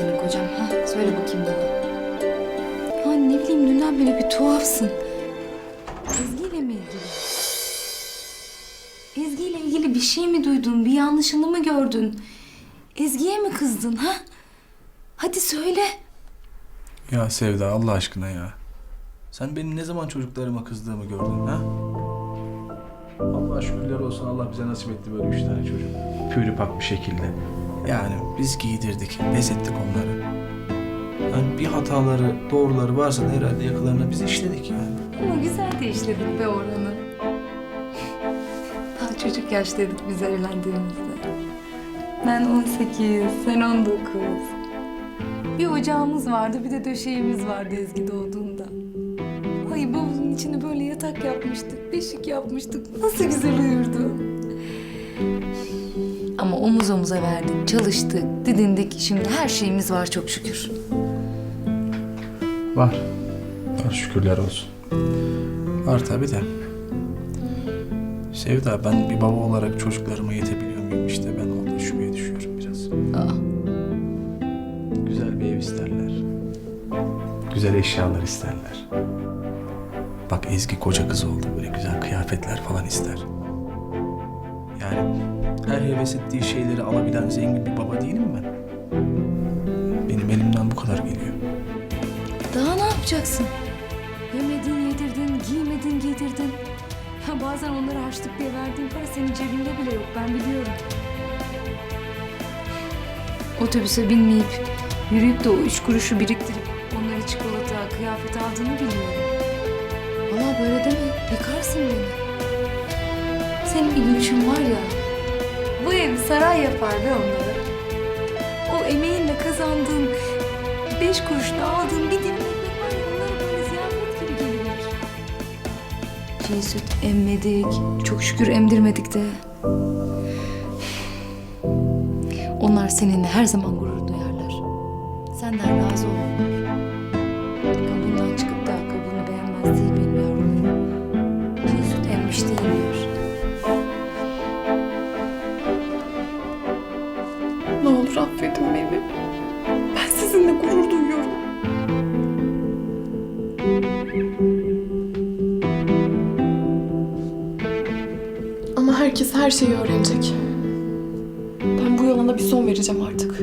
senin kocam? Ha? Söyle bakayım bana. Ha ne bileyim dünden beri bir tuhafsın. Ezgi ile mi ilgili? Ezgi ile ilgili bir şey mi duydun? Bir yanlışını mı gördün? Ezgi'ye mi kızdın ha? Hadi söyle. Ya Sevda Allah aşkına ya. Sen benim ne zaman çocuklarıma kızdığımı gördün ha? Allah şükürler olsun Allah bize nasip etti böyle üç tane çocuk. Pürüpak bir şekilde. Yani biz giydirdik, bezettik onları. Yani bir hataları, doğruları varsa da herhalde yakalarına biz işledik yani. Ama güzel de işledik be Orhan'ı. Daha çocuk yaştaydık biz evlendiğimizde. Ben 18, sen 19. Bir ocağımız vardı, bir de döşeğimiz vardı Ezgi doğduğunda. Ay bavulun içine böyle yatak yapmıştık, beşik yapmıştık. Nasıl güzel uyurdu. Omuz omuza verdik, çalıştık, didindik. Şimdi her şeyimiz var çok şükür. Var. Var şükürler olsun. Var tabii de. Sevda ben bir baba olarak çocuklarıma yetebiliyor muyum işte ben orada şüpheye düşüyorum biraz. Aa, Güzel bir ev isterler. Güzel eşyalar isterler. Bak Ezgi koca kız oldu. Böyle güzel kıyafetler falan ister. Yani her heves ettiği şeyleri alabilen zengin bir baba değilim ben. Benim elimden bu kadar geliyor. Daha ne yapacaksın? Yemedin, yedirdin, giymedin, giydirdin. Ya bazen onlara harçlık diye verdiğin para senin cebinde bile yok, ben biliyorum. Otobüse binmeyip, yürüyüp de o üç kuruşu biriktirip onlara çikolata, kıyafet aldığını biliyorum. Valla böyle deme, yıkarsın beni. Senin bir gülüşün var ya, ev saray yapar be onlara. O emeğinle kazandığın beş kuruşla aldığın bir dilim ekmek var ya onlara gibi gelir. Çiğ süt emmedik, çok şükür emdirmedik de. Onlar seninle her zaman gurur duyarlar. Senden razı olurlar. Kabuğundan çıkıp da kabuğunu beğenmez değil olur affedin beni. Ben sizinle gurur duyuyorum. Ama herkes her şeyi öğrenecek. Ben bu yalana bir son vereceğim artık.